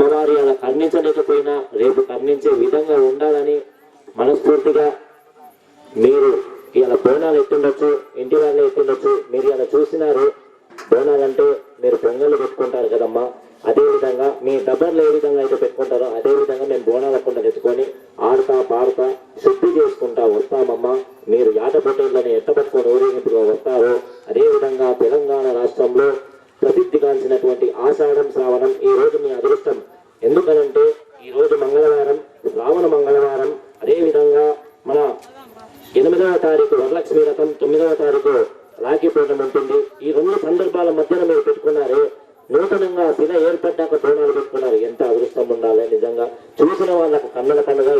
అమ్మవారి అలా కర్ణించలేకపోయినా రేపు కర్ణించే విధంగా ఉండాలని మనస్ఫూర్తిగా మీరు ఇలా బోనాలు ఎత్తుండొచ్చు ఇంటి వాళ్ళు ఎత్తుండొచ్చు. మీరు ఇలా చూసినారు బోనాలంటే మీరు పొంగళ్ళు పెట్టుకుంటారు కదమ్మా. అదేవిధంగా మీ డబ్బర్లు ఏ విధంగా అయితే పెట్టుకుంటారో అదేవిధంగా మేము బోనాల కుండ తెచ్చుకొని ఆడతా పాడతా శుద్ధి చేసుకుంటా వస్తామమ్మా. మీరు యాట పొట్టేళ్ళని ఎట్ట పట్టుకొని ఊరేగింపుగా వస్తారో అదేవిధంగా తెలంగాణ రాష్ట్రంలో ప్రసిద్ధిగాంచినటువంటి ఆషాఢం శ్రావణం ఈ రోజు మీ అదృష్టం. ఎందుకనంటే ఈ రోజు మంగళవారం శ్రావణ మంగళవారం అదే విధంగా మన ఎనిమిదవ తారీఖు వరలక్ష్మి రథం తొమ్మిదవ తారీఖు రాఖీ పూర్ణం ఉంటుంది. ఈ రెండు సందర్భాల మధ్యన మీరు పెట్టుకున్నారు నూతనంగా శిల ఏర్పడ్డాక బోనాలు పెట్టుకున్నారు. ఎంత అదృష్టం ఉండాలి నిజంగా. చూసిన వాళ్ళకు కన్నుల కన్నుగా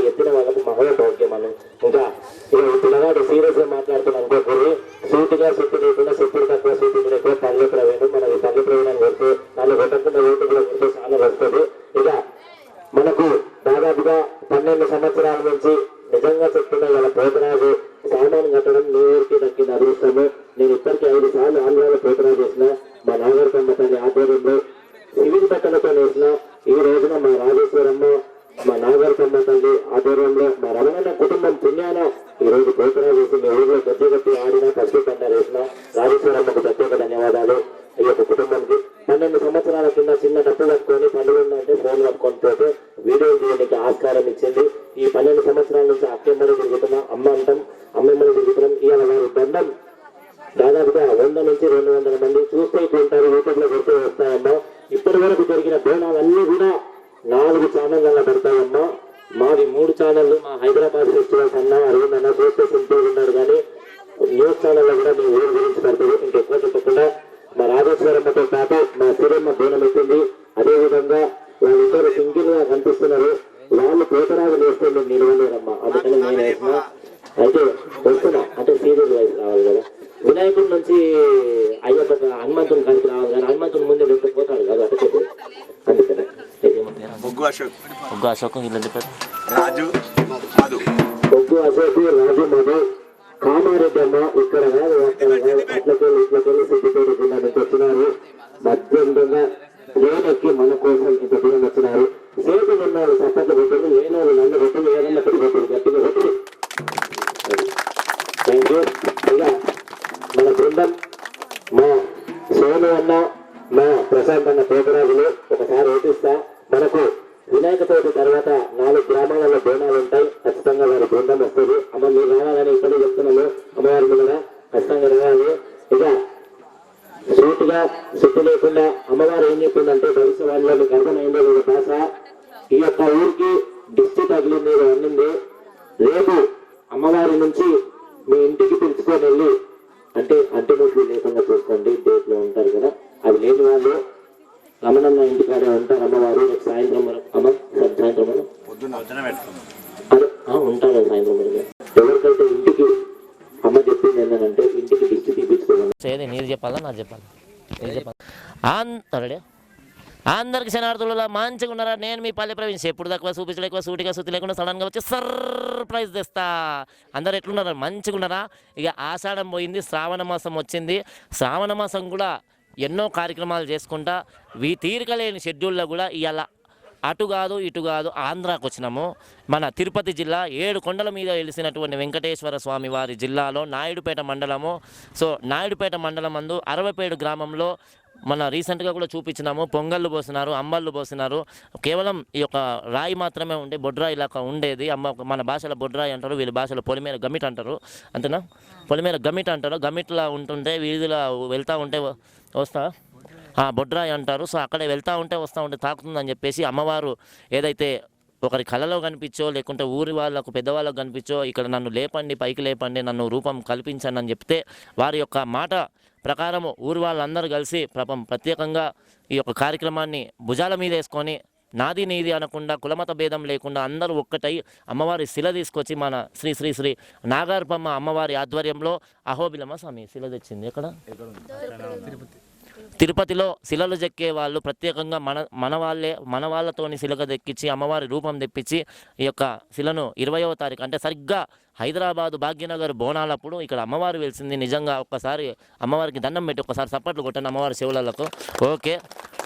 దక్కిన అదృష్టము నేను ఇప్పటికీ ఐదు సార్లు ఆంధ్రాలో పోతరాజు చేసిన మా నాగరికమ్మ తల్లి ఆధ్వర్యంలో సివిల్ బట్టలతో వేసిన ఈ రోజున మా రాజేశ్వరమ్మ మా నాగరికమ్మ తల్లి ఆధ్వర్యంలో మా రమణన్న కుటుంబం పుణ్యాన ఈ రోజు పోతరాజు చేసి మీ ఊరిలో గద్దె కట్టి ఆడిన పసుపు పంట వేసిన రాజేశ్వరమ్మకు ప్రత్యేక ధన్యవాదాలు ఈ యొక్క కుటుంబానికి పన్నెండు సంవత్సరాల కింద చిన్న డబ్బు పట్టుకొని పనులు ఉందంటే ఫోన్ పట్టుకొని పోతే వీడియో తీయడానికి ఆస్కారం ఇచ్చింది ఈ పన్నెండు సంవత్సరాల నుంచి అక్కెమ్మడి తిరుగుతున్నాం అమ్మ అంటాం అమ్మమ్మడి తిరుగుతున్నాం ఇవాళ వారి దండం దాదాపుగా వంద నుంచి రెండు వందల మంది చూస్తే ఇట్లా ఉంటారు యూట్యూబ్లో పెడితే వస్తాయమ్మా ఇప్పటి వరకు జరిగిన బోనాలన్నీ కూడా నాలుగు ఛానళ్ళ పెడతాయమ్మా మాది మూడు ఛానళ్ళు మా హైదరాబాద్ ఫెస్టివల్స్ అన్నా అరవింద్ అన్న చూస్తే సింపుల్ ఉన్నారు కానీ న్యూస్ ఛానల్లో కూడా మీ ఊరు గురించి పెడతారు ఇంకెక్కువ చెప్పకుండా. మా రాజేశ్వరమ్మతో పాటు మా సిరమ్మ బోనం ఎత్తింది అదేవిధంగా వాళ్ళిద్దరు సింగిల్గా కనిపిస్తున్నారు. వాళ్ళు పోతరాజు వేస్తే మేము నిలవలేరమ్మా. అందుకని నేను వేసిన అయితే వస్తున్నా. అంటే సీరియల్ వైజ్ రావాలి కదా. వినాయకుడి నుంచి అయ్యప్ప హనుమంతుని కలిసి రావాలి కానీ హనుమంతుని ముందే వెళ్ళిపోతాడు కదా. అటు అందుకని? బొగ్గు అశోక్. ఒక్క అశోకం రాజు. మధు. ఒగ్గు అశోక్ రాజు మధు. కామారెడ్డి అమ్మ ఇక్కడ అట్లకెళ్ళి ఇట్లకెళ్ళి సిద్ధిపేట జిల్లా నుంచి వచ్చినారు. మధ్యంగా లేనెక్కి మన కోసం ఇంత దూరం వచ్చినారు. సేతులు ఉన్నారు చప్పట్లు పెట్టింది లేనోళ్ళు నన్ను పెట్టింది ఏదన్నా పెట్టి పెట్టింది గట్టిగా పెట్టింది థ్యాంక్ యూ ఇక మన బృందం మా సోను అన్న మా ప్రశాంత్ అన్న పేదరాజులు ఒకసారి ఓటిస్తా. మనకు వినాయక చవితి తర్వాత నాలుగు గ్రామాలలో బోనాలు ఉంటాయి. ఖచ్చితంగా వారి బృందం వస్తుంది. అమ్మ మీరు రావాలని ఇక్కడే చెప్తున్నాము అమ్మవారి ముందర ఖచ్చితంగా రావాలి. ఇక సూటిగా సుట్టు లేకుండా అమ్మవారు ఏం చెప్పిందంటే భవిష్యవాణిలో మీకు అర్థమైందో ఒక భాష ఈ యొక్క ఊరికి దిష్టి తగిలింది అన్నింది రేపు అమ్మవారు రేపు సాయంత్రం వరకు అమ్మ సాయంత్రం వరకు. కదా సాయంత్రం వరకు. ఎవరికైతే ఇంటికి అమ్మ చెప్పింది ఏంటంటే ఇంటికి దిష్టి తీపించుకోవాలి ఏది నీరు చెప్పాలా నాకు చెప్పాలి? నీరు చెప్పాలి? అందరే అందరికి శనార్థులలో మంచిగా ఉన్నారా? నేను మీ పల్లె ప్రవీణ్. ఎప్పుడు తక్కువ చూపించడం ఎక్కువ సూటిగా సుత్తి లేకుండా సడన్గా వచ్చి సర్ప్రైజ్ తెస్తా. అందరు ఎట్లున్నారా? మంచిగా ఉన్నారా? ఇక ఆషాఢం పోయింది శ్రావణ మాసం వచ్చింది. శ్రావణ మాసం కూడా ఎన్నో కార్యక్రమాలు చేసుకుంటా వీ తీరిక లేని షెడ్యూల్లో కూడా ఇవాళ అటు కాదు ఇటు కాదు ఆంధ్రాకు వచ్చినాము. మన తిరుపతి జిల్లా ఏడు కొండల మీద వెలిసినటువంటి వెంకటేశ్వర స్వామి వారి జిల్లాలో నాయుడుపేట మండలము. సో నాయుడుపేట మండలం అందు అరవైపేడు గ్రామంలో మన రీసెంట్గా కూడా చూపించినాము. పొంగళ్ళు పోసినారు అంబళ్ళు పోసినారు. కేవలం ఈ యొక్క రాయి మాత్రమే ఉండే బొడ్రాయి లాగా ఉండేది. అమ్మ మన భాషలో బొడ్రాయి అంటారు వీళ్ళ భాషలో పొలిమేర గమిట్ అంటారు. అంతేనా? పొలిమేర గమిట్ అంటారు. గమిట్లా ఉంటుంటే వీధిలో వెళ్తూ ఉంటే వస్తా? బొడ్రాయి అంటారు. సో అక్కడ వెళ్తూ ఉంటే వస్తూ ఉంటే తాకుతుందని చెప్పేసి అమ్మవారు ఏదైతే ఒకరి కళలో కనిపించో లేకుంటే ఊరి వాళ్ళకు పెద్దవాళ్ళకు కనిపించో ఇక్కడ నన్ను లేపండి పైకి లేపండి నన్ను రూపం కల్పించండి అని చెప్తే వారి యొక్క మాట ప్రకారము ఊరి వాళ్ళందరూ కలిసి ప్రపం ప్రత్యేకంగా ఈ యొక్క కార్యక్రమాన్ని భుజాల మీద వేసుకొని నాది నీది అనకుండా కులమత భేదం లేకుండా అందరూ ఒక్కటై అమ్మవారి శిల తీసుకొచ్చి మన శ్రీ శ్రీ శ్రీ నాగార్పమ్మ అమ్మవారి ఆధ్వర్యంలో అహోబిలమ్మ స్వామి శిల తెచ్చింది. ఎక్కడ? తిరుపతిలో శిలలు చెక్కే వాళ్ళు ప్రత్యేకంగా మన మన వాళ్ళే మన వాళ్ళతోని శిలక దెక్కించి అమ్మవారి రూపం తెప్పించి ఈ యొక్క శిలను ఇరవయవ తారీఖు అంటే సరిగ్గా హైదరాబాదు భాగ్యనగర్ బోనాలప్పుడు ఇక్కడ అమ్మవారు వెలిసింది. నిజంగా ఒక్కసారి అమ్మవారికి దండం పెట్టి ఒక్కసారి సప్పట్లు కొట్టండి అమ్మవారి శివులకు ఓకే.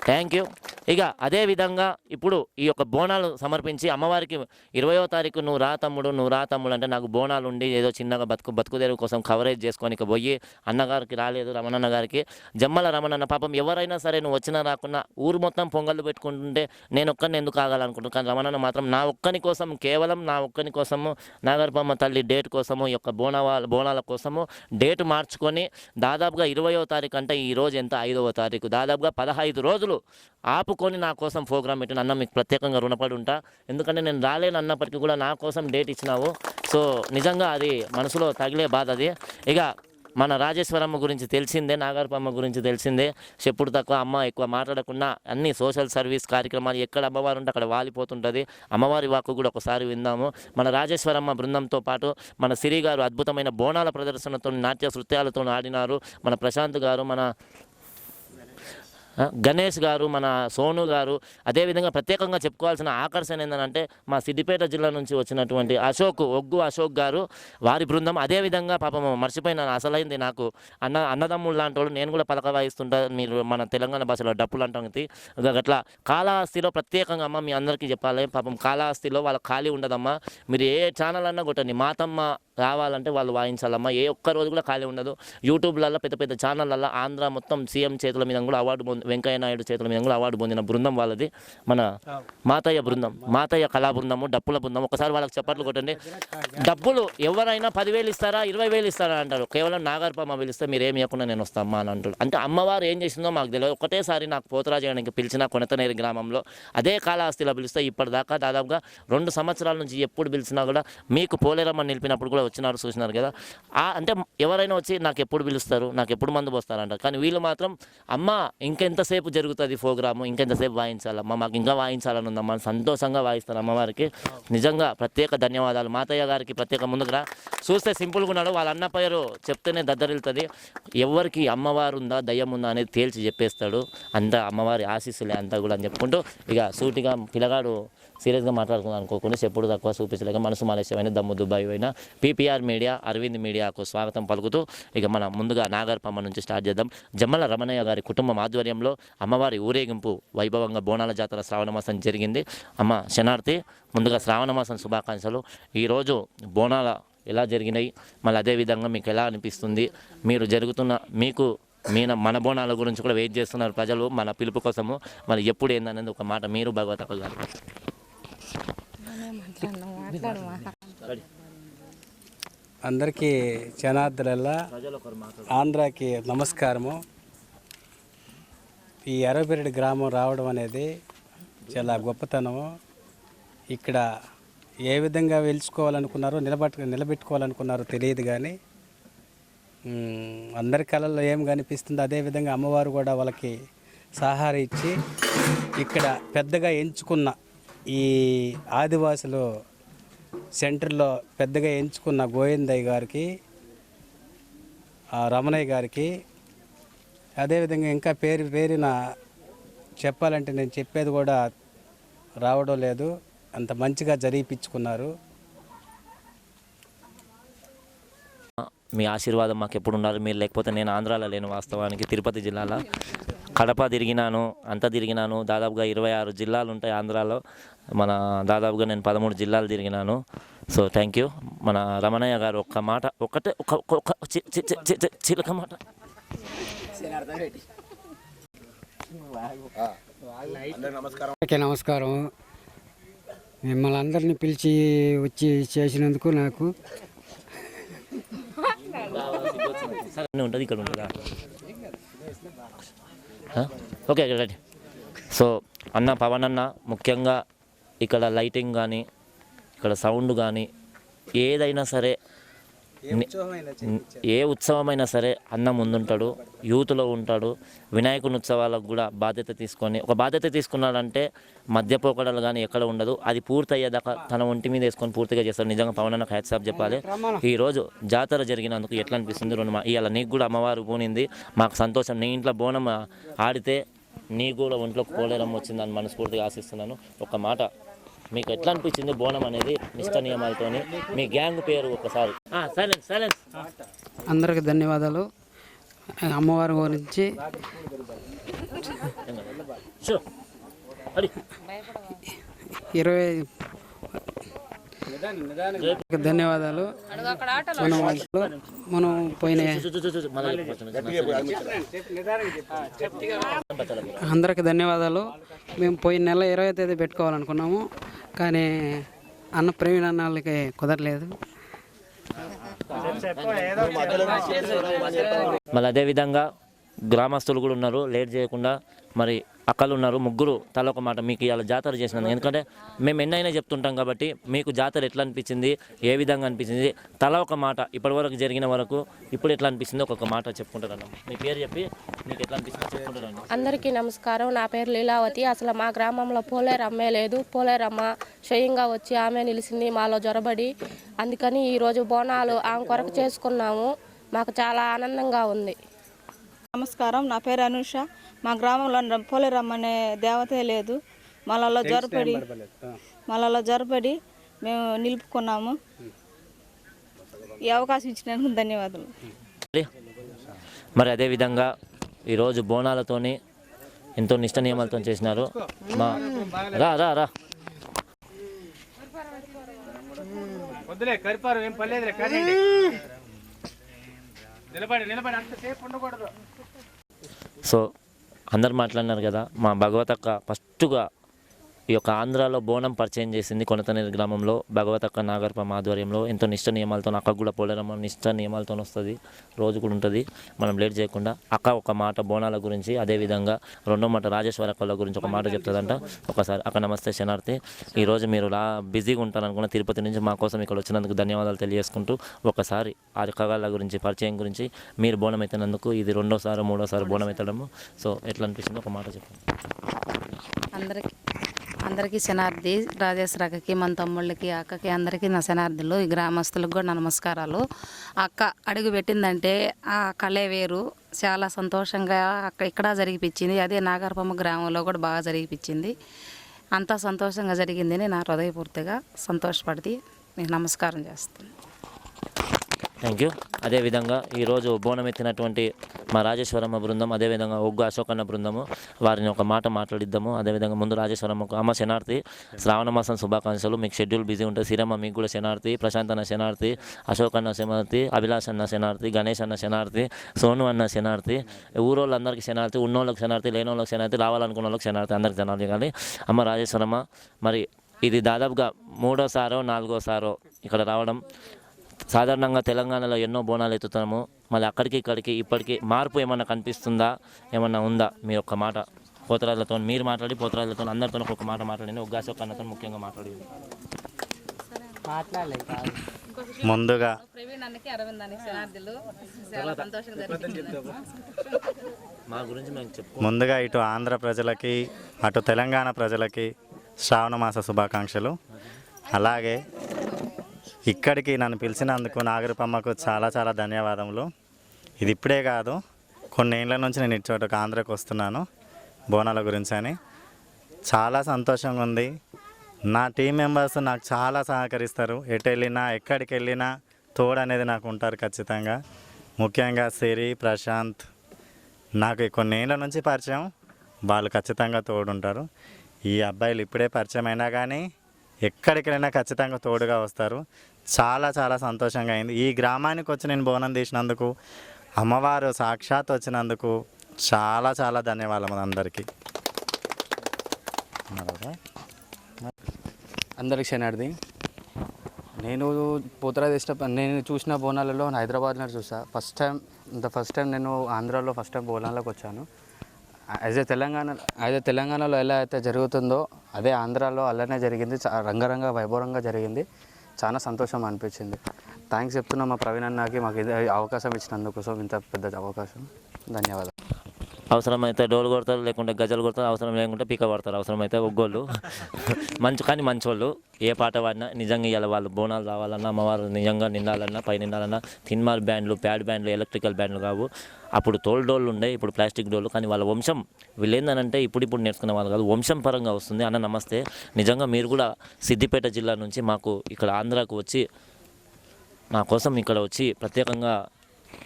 థ్యాంక్ యూ ఇక అదే విధంగా ఇప్పుడు ఈ యొక్క బోనాలు సమర్పించి అమ్మవారికి ఇరవయో తారీఖు నువ్వు రా తమ్ముడు నువ్వు రా తమ్ముడు అంటే నాకు బోనాలు ఉండి ఏదో చిన్నగా బతుకు బతుకుదేరు కోసం కవరేజ్ చేసుకొని పోయి అన్నగారికి రాలేదు రమణన్న గారికి. జమ్మల రమణన్న పాపం ఎవరైనా సరే నువ్వు వచ్చినా రాకున్నా ఊరు మొత్తం పొంగళ్ళు పెట్టుకుంటుంటే నేను ఒక్కరిని ఎందుకు ఆగాలనుకుంటున్నాను? కానీ రమణన్న మాత్రం నా ఒక్కని కోసం కేవలం నా ఒక్కని కోసము నాగరపమ్మ తల్లి డేట్ కోసము ఈ యొక్క బోనాల బోనాల కోసము డేట్ మార్చుకొని దాదాపుగా ఇరవయో తారీఖు అంటే ఈ రోజు ఎంత? ఐదవ తారీఖు. దాదాపుగా పదహైదు రోజులు ఆపుకొని నా కోసం ప్రోగ్రామ్ పెట్టిన అన్న మీకు ప్రత్యేకంగా రుణపడి ఉంటా. ఎందుకంటే నేను రాలేను అన్నప్పటికీ కూడా నా కోసం డేట్ ఇచ్చినావు. సో నిజంగా అది మనసులో తగిలే బాధ అది. ఇక మన రాజేశ్వరమ్మ గురించి తెలిసిందే నాగార్పమ్మ గురించి తెలిసిందే. చెప్పుడు తక్కువ అమ్మ ఎక్కువ మాట్లాడకుండా అన్ని సోషల్ సర్వీస్ కార్యక్రమాలు ఎక్కడ అమ్మవారు ఉంటే అక్కడ వాలిపోతుంటుంది. అమ్మవారి వాక్కు కూడా ఒకసారి విందాము. మన రాజేశ్వరమ్మ బృందంతో పాటు మన సిరి గారు అద్భుతమైన బోనాల ప్రదర్శనతో నాట్య నృత్యాలతో ఆడినారు. మన ప్రశాంత్ గారు మన గణేష్ గారు మన సోను గారు అదేవిధంగా ప్రత్యేకంగా చెప్పుకోవాల్సిన ఆకర్షణ ఏంటంటే మా సిద్దిపేట జిల్లా నుంచి వచ్చినటువంటి అశోక్ ఒగ్గు అశోక్ గారు వారి బృందం అదేవిధంగా పాపం మర్చిపోయిన అసలైంది నాకు అన్న అన్నదమ్ముళ్ళు లాంటి వాళ్ళు నేను కూడా పలక వాయిస్తుంటా మీరు మన తెలంగాణ భాషలో డప్పులు అంటాం ఇది. అట్లా కాళహస్తిలో ప్రత్యేకంగా అమ్మ మీ అందరికీ చెప్పాలి పాపం కాళహస్తిలో వాళ్ళ ఖాళీ ఉండదమ్మా మీరు ఏ ఛానల్ అన్నా కొట్టండి మాతమ్మ రావాలంటే వాళ్ళు వాయించాలమ్మా. ఏ ఒక్క రోజు కూడా ఖాళీ ఉండదు. యూట్యూబ్లలో పెద్ద పెద్ద ఛానళ్ళల్లో ఆంధ్ర మొత్తం సీఎం చేతుల మీద కూడా అవార్డు పొంది వెంకయ్య నాయుడు చేతుల మీద కూడా అవార్డు పొందిన బృందం వాళ్ళది. మన మాతయ్య బృందం మాతయ్య కళా బృందము డప్పుల బృందం ఒకసారి వాళ్ళకి చెప్పట్లు కొట్టండి. డబ్బులు ఎవరైనా పదివేలు ఇస్తారా ఇరవై వేలు ఇస్తారా అంటారు. కేవలం నాగర్పమ్మ పిలిస్తే మీరేమి ఇవ్వకుండా నేను వస్తామా అని అంటారు. అంటే అమ్మవారు ఏం చేసిందో మాకు తెలియదు. ఒకటేసారి నాకు పోతరాజయానికి పిలిచిన కొనతనేరు గ్రామంలో అదే కాళహస్తిలో పిలిస్తే ఇప్పటిదాకా దాదాపుగా రెండు సంవత్సరాల నుంచి ఎప్పుడు పిలిచినా కూడా మీకు పోలేరమ్మ నిలిపినప్పుడు కూడా వచ్చినారు చూసినారు కదా. ఆ అంటే ఎవరైనా వచ్చి నాకు ఎప్పుడు పిలుస్తారు నాకు ఎప్పుడు మందు పోస్తారంట. కానీ వీళ్ళు మాత్రం అమ్మ ఇంకెంతసేపు జరుగుతుంది ప్రోగ్రాము ఇంకెంతసేపు వాయించాలమ్మ మాకు ఇంకా వాయించాలని ఉందమ్మా సంతోషంగా వాయిస్తారు అమ్మవారికి. నిజంగా ప్రత్యేక ధన్యవాదాలు. మాతయ్య గారికి ప్రత్యేక ముందుగా చూస్తే సింపుల్గా ఉన్నాడు. వాళ్ళ అన్న పేరు చెప్తేనే దద్దరిల్తుంది. ఎవరికి అమ్మవారు ఉందా దయ్యం ఉందా అనేది తేల్చి చెప్పేస్తాడు. అంతా అమ్మవారి ఆశీస్సులే అంతా కూడా అని చెప్పుకుంటూ ఇక సూటిగా పిల్లగాడు సీరియస్గా మాట్లాడుకుందాం అనుకోకుండా చెప్పుడు తక్కువ చూపించలేక మనసు మాలేశ్యమైన దమ్ము దుబాయ్ అయిన పీపీఆర్ మీడియా అరవింద్ మీడియాకు స్వాగతం పలుకుతూ ఇక మనం ముందుగా నాగర్పమ్మ నుంచి స్టార్ట్ చేద్దాం. జమ్మల రమణయ్య గారి కుటుంబం ఆధ్వర్యంలో అమ్మవారి ఊరేగింపు వైభవంగా బోనాల జాతర శ్రావణమాసం జరిగింది. అమ్మ శనార్థి ముందుగా శ్రావణమాసం శుభాకాంక్షలు. ఈరోజు బోనాల ఎలా జరిగినాయి? మళ్ళీ అదేవిధంగా మీకు ఎలా అనిపిస్తుంది? మీరు జరుగుతున్న మీకు మీ మన బోనాల గురించి కూడా వెయిట్ చేస్తున్నారు ప్రజలు మన పిలుపు కోసము. మరి ఎప్పుడు ఏందనేది ఒక మాట మీరు భగవత్ గారు అందరికీ జనార్దనల్లా. ఆంధ్రాకి నమస్కారము. ఈ ఎర్రబెరడి గ్రామం రావడం అనేది చాలా గొప్పతనము. ఇక్కడ ఏ విధంగా వెలుచుకోవాలనుకున్నారో నిలబెట్టు నిలబెట్టుకోవాలనుకున్నారో తెలియదు కానీ అందరి కళల్లో ఏం కనిపిస్తుందో అదేవిధంగా అమ్మవారు కూడా వాళ్ళకి సహారం ఇచ్చి ఇక్కడ పెద్దగా ఎంచుకున్న ఈ ఆదివాసులు సెంటర్లో పెద్దగా ఎంచుకున్న గోవిందయ్య గారికి ఆ రమణయ్య గారికి అదేవిధంగా ఇంకా పేరు పేరున చెప్పాలంటే నేను చెప్పేది కూడా రావడం లేదు. అంత మంచిగా జరిపించుకున్నారు మీ ఆశీర్వాదం మాకు ఎప్పుడు ఉండాలి? మీరు లేకపోతే నేను ఆంధ్రాలో లేను వాస్తవానికి తిరుపతి జిల్లాలో. కడప తిరిగినాను అంతా తిరిగినాను. దాదాపుగా ఇరవై ఆరు జిల్లాలు ఉంటాయి ఆంధ్రాలో. మన దాదాపుగా నేను పదమూడు జిల్లాలు తిరిగినాను. సో థ్యాంక్ యూ మన రమణయ్య గారు ఒక్క మాట ఒకటే ఒక ఒక- చిలక మాట. నమస్కారం. మిమ్మల్ని అందరినీ పిలిచి వచ్చి చేసినందుకు నాకు ఉంటుంది ఇక్కడ ఉంటుందా? ఓకే రెడీ రైట్ సో అన్న పవన్ అన్న ముఖ్యంగా ఇక్కడ లైటింగ్ కానీ ఇక్కడ సౌండ్ కానీ ఏదైనా సరే ఏ ఉత్సవమైనా సరే అన్న ముందుంటాడు యూత్లో ఉంటాడు వినాయకుని ఉత్సవాలకు కూడా బాధ్యత తీసుకొని ఒక బాధ్యత తీసుకున్నాడంటే మద్యపోకడలు కానీ ఎక్కడ ఉండదు. అది పూర్తి అయ్యేదాకా తన ఒంటి మీద వేసుకొని పూర్తిగా చేస్తాడు. నిజంగా పవన్ అన్న హ్యాట్సాప్ చెప్పాలి. ఈ రోజు జాతర జరిగినందుకు ఎట్లా అనిపిస్తుంది రెండు మా- ఇవాళ నీకు కూడా అమ్మవారు పోనింది. మాకు సంతోషం. నీ ఇంట్లో బోనం ఆడితే నీకు కూడా ఒంట్లోకి పోలేరం వచ్చిందని మనస్ఫూర్తిగా ఆశిస్తున్నాను. ఒక మాట మీకు ఎట్లా అనిపించింది బోనం అనేది నిష్ట నియమాలతోని? మీ గ్యాంగ్ పేరు ఒకసారి. సైలెన్స్ సైలెన్స్ అందరికి ధన్యవాదాలు. అమ్మవారి గురించి ఇరవై ధన్యవాదాలు. మనం మనం పోయిన అందరికి ధన్యవాదాలు. మేము పోయిన నెల ఇరవై తేదీ పెట్టుకోవాలనుకున్నాము. కానీ అన్న ప్రవీణ్ అన్న వాళ్ళకి కుదరలేదు. మళ్ళీ అదేవిధంగా గ్రామస్తులు కూడా ఉన్నారు. లేట్ చేయకుండా మరి అక్కలు ఉన్నారు ముగ్గురు తల ఒక మాట మీకు ఇవాళ జాతర చేసినందుకు. ఎందుకంటే మేము ఎన్నైనా చెప్తుంటాం కాబట్టి మీకు జాతర ఎట్లా అనిపించింది ఏ విధంగా అనిపించింది తల ఒక మాట ఇప్పటివరకు జరిగిన వరకు ఇప్పుడు ఎట్లా అనిపిస్తుంది ఒక్కొక్క మాట చెప్పుకుంటారన్న మీ పేరు చెప్పి మీకు ఎట్లా అనిపిస్తుందో చెప్పుకుంటారండి అందరికీ నమస్కారం. నా పేరు లీలావతి. అసలు మా గ్రామంలో పోలేరమ్మే లేదు. పోలేరమ్మ స్వయంగా వచ్చి ఆమె నిలిచింది మాలో జొరబడి. అందుకని ఈరోజు బోనాలు ఆమె కొరకు చేసుకున్నాము. మాకు చాలా ఆనందంగా ఉంది. నమస్కారం. నా పేరు అనుష. మా గ్రామంలో పోలేరమ్మ అనే దేవతే లేదు. మళ్ళలో జ్వరపడి మళ్ళలో జ్వరపడి మేము నిలుపుకున్నాము. ఈ అవకాశం ఇచ్చినందుకు ధన్యవాదాలు. మరి అదేవిధంగా ఈరోజు బోనాలతోని ఎంతో నిష్ట నియమాలతో చేసినారు. మా రా రా రా. వద్దులే కరిపారు ఏం పర్లేదులే కానీ నిలబడి నిలబడి అంతసేపు ఉండకూడదు. సో అందరు మాట్లాడినారు కదా. మా భగవతక్క ఫస్ట్గా ఈ యొక్క ఆంధ్రాలో బోనం పరిచయం చేసింది కొనతనేరు గ్రామంలో భగవతక్క నాగర్పం ఆధ్వర్యంలో ఎంతో నిష్ట నియమాలతో అక్క కూడా పోలేరమ్మ నిష్ట నియమాలతో వస్తుంది. రోజు కూడా ఉంటుంది. మనం లేట్ చేయకుండా అక్క ఒక మాట బోనాల గురించి అదేవిధంగా రెండో మాట రాజేశ్వర అక్కల గురించి ఒక మాట చెప్తుందంట. ఒకసారి అక్క నమస్తే శనార్థి ఈరోజు మీరు లా బిజీగా ఉంటారనుకున్న తిరుపతి నుంచి మా కోసం ఇక్కడ వచ్చినందుకు ధన్యవాదాలు తెలియజేసుకుంటూ ఒకసారి ఆ అక్కగాళ్ళ గురించి పరిచయం గురించి మీరు బోనం ఎత్తినందుకు ఇది రెండోసారి మూడోసారి బోనం ఎత్తడము. సో ఎట్లా అనిపిస్తుందో ఒక మాట చెప్పండి. అందరికీ అందరికీ శనార్థి. రాజేశ్వరకి మన తమ్ముళ్ళకి అక్కకి అందరికీ నా శనార్థులు. ఈ గ్రామస్తులకు కూడా నమస్కారాలు. అక్క అడుగు పెట్టిందంటే ఆ కళే వేరు. చాలా సంతోషంగా అక్క ఇక్కడ జరిగిపించింది. అదే నాగర్పమ్మ గ్రామంలో కూడా బాగా జరిగిపించింది. అంతా సంతోషంగా జరిగిందని నా హృదయపూర్తిగా సంతోషపడి నేను నమస్కారం చేస్తాను థ్యాంక్ యూ అదేవిధంగా ఈరోజు బోనం ఎత్తినటువంటి మా రాజేశ్వరమ్మ బృందం అదేవిధంగా ఒగ్గు అశోకన్న బృందము వారిని ఒక మాట మాట్లాడిద్దాము. అదేవిధంగా ముందు రాజేశ్వరమ్మకు అమ్మ శనార్థి శ్రావణ మాసం శుభాకాంక్షలు. మీకు షెడ్యూల్ బిజీ ఉంటుంది శ్రీరమ్మ మీకు కూడా శనార్థి ప్రశాంత్ అన్న శనార్థి అశోకన్న అన్న శనార్థి అభిలాష్ అన్న శనార్థి గణేష్ అన్న శనార్థి సోను అన్న శనార్థి ఊరోళ్ళందరికీ శనార్థి ఉన్నోళ్ళకి శనార్థి లేనోళ్ళకి శనార్థి రావాలనుకున్న వాళ్ళకి శనార్థి అందరికి శనార్థి కానీ. అమ్మ రాజేశ్వరమ్మ మరి ఇది దాదాపుగా మూడోసారో నాలుగోసారో ఇక్కడ రావడం సాధారణంగా తెలంగాణలో ఎన్నో బోనాలు ఎత్తుతాము. మళ్ళీ అక్కడికి ఇక్కడికి ఇప్పటికి మార్పు ఏమన్నా కనిపిస్తుందా? ఏమన్నా ఉందా? మీ ఒక్క మాట. పోతరాలతో మీరు మాట్లాడి పోతరాలతో అందరితో ఒక మాట మాట్లాడింది ఒక అన్నతో ముఖ్యంగా మాట్లాడి ముందుగా ముందుగా ఇటు ఆంధ్ర ప్రజలకి అటు తెలంగాణ ప్రజలకి శ్రావణ మాస శుభాకాంక్షలు. అలాగే ఇక్కడికి నన్ను పిలిచినందుకు నాగరిపమ్మకు చాలా చాలా ధన్యవాదములు. ఇది ఇప్పుడే కాదు కొన్ని ఏళ్ళ నుంచి నేను ఇటు చోటకు ఆంధ్రాకి వస్తున్నాను బోనాల గురించి అని. చాలా సంతోషంగా ఉంది. నా టీం మెంబర్స్ నాకు చాలా సహకరిస్తారు. ఎటు వెళ్ళినా ఎక్కడికి వెళ్ళినా తోడు అనేది నాకు ఉంటారు ఖచ్చితంగా. ముఖ్యంగా సిరి ప్రశాంత్ నాకు కొన్ని ఏళ్ళ నుంచి పరిచయం. వాళ్ళు ఖచ్చితంగా తోడుంటారు ఈ అబ్బాయిలు ఇప్పుడే పరిచయం అయినా కానీ ఎక్కడికి వెళ్ళినా ఖచ్చితంగా తోడుగా వస్తారు. చాలా చాలా సంతోషంగా అయింది. ఈ గ్రామానికి వచ్చి నేను బోనం తీసినందుకు అమ్మవారు సాక్షాత్ వచ్చినందుకు చాలా చాలా ధన్యవాదాలు అందరికీ. అందరికి శనార్థి నేను పోతరా చేసిన నేను చూసిన బోనాలలో హైదరాబాద్లో చూసా. First time the first time నేను ఆంధ్రాలో ఫస్ట్ టైం బోనాలకు వచ్చాను. As a Telangana as a తెలంగాణలో ఎలా అయితే జరుగుతుందో అదే ఆంధ్రాలో అలానే జరిగింది. రంగరంగ వైభవంగా జరిగింది. చాలా సంతోషం అనిపించింది. థ్యాంక్స్ చెప్తున్నా మా ప్రవీణ్ అన్నకి మాకు ఇది అవకాశం ఇచ్చినందుకోసం ఇంత పెద్ద అవకాశం. ధన్యవాదాలు. అవసరమైతే డోలు కొడతారు లేకుంటే గజలు కొడతారు అవసరం లేకుంటే పీక పడతారు. అవసరమైతే ఒగ్గోళ్ళు. మంచి కానీ మంచోళ్ళు. ఏ పాట పాడినా నిజంగా ఇవాళ వాళ్ళు బోనాలు రావాలన్నా అమ్మవారు నిజంగా నిండాలన్నా పై నిండాలన్నా తిన్మార్ బ్యాండ్లు ప్యాడ్ బ్యాండ్లు ఎలక్ట్రికల్ బ్యాండ్లు కావు. అప్పుడు తోలు డోళ్ళు ఉండే ఇప్పుడు ప్లాస్టిక్ డోళ్ళు. కానీ వాళ్ళ వంశం వీళ్ళు ఏంటంటే ఇప్పుడు ఇప్పుడు నేర్చుకునే వాళ్ళు కాదు వంశం పరంగా వస్తుంది. అన్న నమస్తే. నిజంగా మీరు కూడా సిద్దిపేట జిల్లా నుంచి మాకు ఇక్కడ ఆంధ్రాకు వచ్చి మా కోసం ఇక్కడ వచ్చి ప్రత్యేకంగా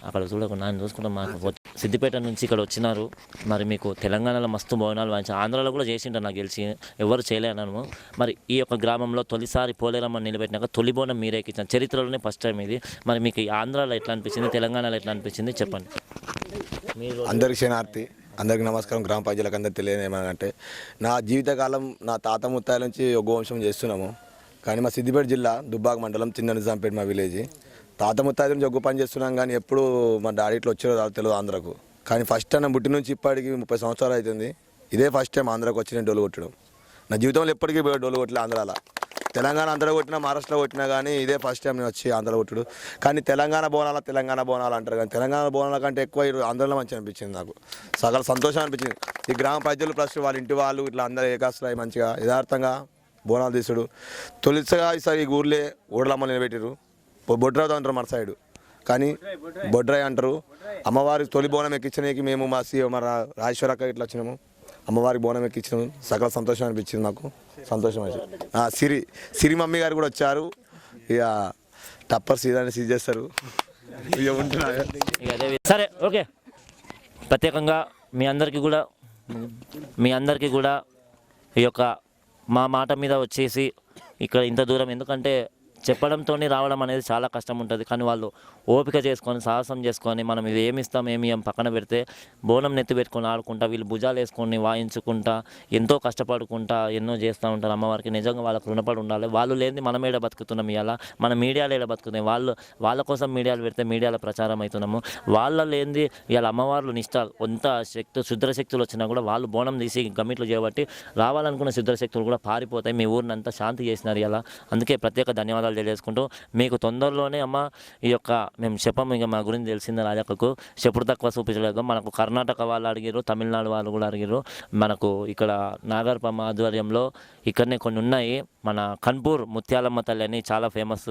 అక్కడ చూడకుండా ఆయన చూసుకుంటాం మాకు సిద్దిపేట నుంచి ఇక్కడ వచ్చినారు. మరి మీకు తెలంగాణలో మస్తు భవనాలు వాయించి ఆంధ్రాలో కూడా చేసింటారు నాకు తెలిసి. ఎవరు చేయలేనను మరి ఈ యొక్క గ్రామంలో తొలిసారి పోలేరమ్మ నిలబెట్టినాక తొలి బోనం మీరే ఎక్కించారు చరిత్రలోనే ఫస్ట్ టైం ఇది. మరి మీకు ఈ ఆంధ్రాలో ఎట్లా అనిపించింది? తెలంగాణలో ఎట్లా అనిపించింది? చెప్పండి. మీరు అందరికి శనార్థి అందరికి నమస్కారం. గ్రామ ప్రజలకు అందరు తెలియదు ఏమనంటే నా జీవితకాలం నా తాత ముత్తాయిల నుంచి ఒక వంశం చేస్తున్నాము. కానీ మా సిద్దిపేట జిల్లా దుబ్బాక మండలం చిన్న నిజాంపేట మా విలేజ్. తాత ముత్తాతని జగ్గు పని చేస్తున్నాం కానీ ఎప్పుడు మా డాడీ ఇట్లా వచ్చారో తెలియదు ఆంధ్రకు. కానీ ఫస్ట్ టైం నా పుట్టి నుంచి ఇప్పటికి ముప్పై సంవత్సరాలు అవుతుంది. ఇదే ఫస్ట్ టైం ఆంధ్రాకి వచ్చి నేను డోలు కొట్టడం. నా జీవితంలో ఎప్పటికీ డోలు కొట్టలే ఆంధ్రాలో. తెలంగాణ ఆంధ్ర కొట్టినా మహారాష్ట్రలో కొట్టినా కానీ ఇదే ఫస్ట్ టైం నేను వచ్చి ఆంధ్ర కొట్టుడు. కానీ తెలంగాణ బోనాల తెలంగాణ బోనాలు అంటారు కానీ తెలంగాణ బోనాల కంటే ఎక్కువ ఈ ఆంధ్రలో మంచి అనిపించింది నాకు. సగల సంతోషం అనిపించింది. ఈ గ్రామ ప్రజలు ప్లస్ వాళ్ళ ఇంటి వాళ్ళు ఇట్లా అందరూ ఏకాశ్రాయి మంచిగా యథార్థంగా బోనాలు తీసుడు. తొలిసగా ఈసారి ఈ ఊర్లే ఊడలమ్మ నిలబెట్టారు బొడ్రావు అంటారు మన సైడు. కానీ బొడ్రాయి అంటారు. అమ్మవారి తొలి బోనం ఎక్కించడానికి మేము మా సీ మన రాజేశ్వరక్క ఇట్లా వచ్చినాము. అమ్మవారికి బోనం ఎక్కించినాము. సకల సంతోషం అనిపించింది నాకు. సంతోషం వచ్చింది సిరి సిరి మమ్మీ గారు కూడా వచ్చారు. ఇక టప్పర్ సీదాన్ని సీజ్ చేస్తారు. సరే ఓకే. ప్రత్యేకంగా మీ అందరికీ కూడా మీ అందరికీ కూడా ఈ యొక్క మా మాట మీద వచ్చేసి ఇక్కడ ఇంత దూరం. ఎందుకంటే చెప్పడంతోనే రావడం అనేది చాలా కష్టం ఉంటుంది. కానీ వాళ్ళు ఓపిక చేసుకొని సాహసం చేసుకొని మనం ఇది ఏమిస్తాం ఏమి ఏం పక్కన పెడితే బోనం నెత్తి పెట్టుకొని ఆడుకుంటా వీళ్ళు భుజాలు వేసుకొని వాయించుకుంటా ఎంతో కష్టపడుకుంటా ఎన్నో చేస్తూ ఉంటారు అమ్మవారికి. నిజంగా వాళ్ళకు రుణపడి ఉండాలి. వాళ్ళు లేని మనం ఏడ బతుకుతున్నాం ఇవాళ మన మీడియాలో ఏడ బతుకుతున్నాయి? వాళ్ళు వాళ్ళ కోసం మీడియాలు పెడితే మీడియాలో ప్రచారం అవుతున్నాము. వాళ్ళ లేనిది ఇవాళ అమ్మవార్లు నిష్ట కొంత శక్తి శుద్ర శక్తులు వచ్చినా కూడా వాళ్ళు బోనం తీసి గమ్మిట్లు చేయబట్టి రావాలనుకున్న శుద్రశక్తులు కూడా పారిపోతాయి. మీ ఊరిని అంతా శాంతి చేసినారు ఇలా అందుకే ప్రత్యేక ధన్యవాదాలు తెలియజేసుకుంటూ మీకు తొందరలోనే అమ్మ ఈ యొక్క మేము చెప్పము ఇక మా గురించి తెలిసిందే రాజక్కకు. చెప్పుడు తక్కువ చూపించలేదు. మనకు కర్ణాటక వాళ్ళు అడిగారు తమిళనాడు వాళ్ళు కూడా అడిగారు మనకు ఇక్కడ నాగర్పమ్మ ఆధ్వర్యంలో ఇక్కడనే కొన్ని ఉన్నాయి. మన కన్పూర్ ముత్యాలమ్మ తల్లి అని చాలా ఫేమస్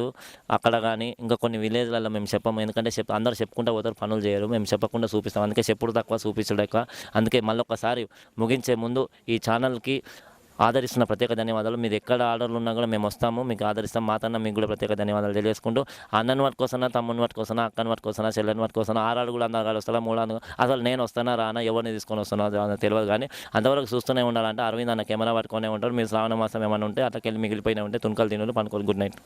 అక్కడ కానీ ఇంకా కొన్ని విలేజ్లలో మేము చెప్పము. ఎందుకంటే చెప్ అందరూ చెప్పుకుంటూ పోతారు పనులు చేయరు. మేము చెప్పకుండా చూపిస్తాం. అందుకే చెప్పుడు తక్కువ చూపించలేక అందుకే అందుకే మళ్ళొకసారి ముగించే ముందు ఈ ఛానల్కి ఆదరిస్తున్న ప్రత్యేక ధన్యవాదాలు. మీరు ఎక్కడ ఆర్డర్లు ఉన్నా కూడా మేము వస్తాము. మీకు ఆదరిస్తాం. మాతన్న మీకు కూడా ప్రత్యేక ధన్యవాదాలు తెలియజేసుకుంటూ అన్నని వాటి కోసం తమ్ముని వాటి కోసనా అక్కని వాటి కోసం చెల్లెని వాటి కోసం ఆరాడు కూడా అందరు వస్తారా మూడు అసలు నేను వస్తానా రానా ఎవరిని తీసుకొని వస్తున్నా తెలియదు కానీ అంతవరకు చూస్తూనే ఉండాలంటే అరవింద్ అన్న కెమెరా పట్టుకునే ఉంటారు మీరు శ్రావణ మాసం ఏమైనా ఉంటే అట్లకెళ్ళి మిగిలిపోయినా ఉంటే తుణకలు తినరు పనుకోలు గుడ్ నైట్.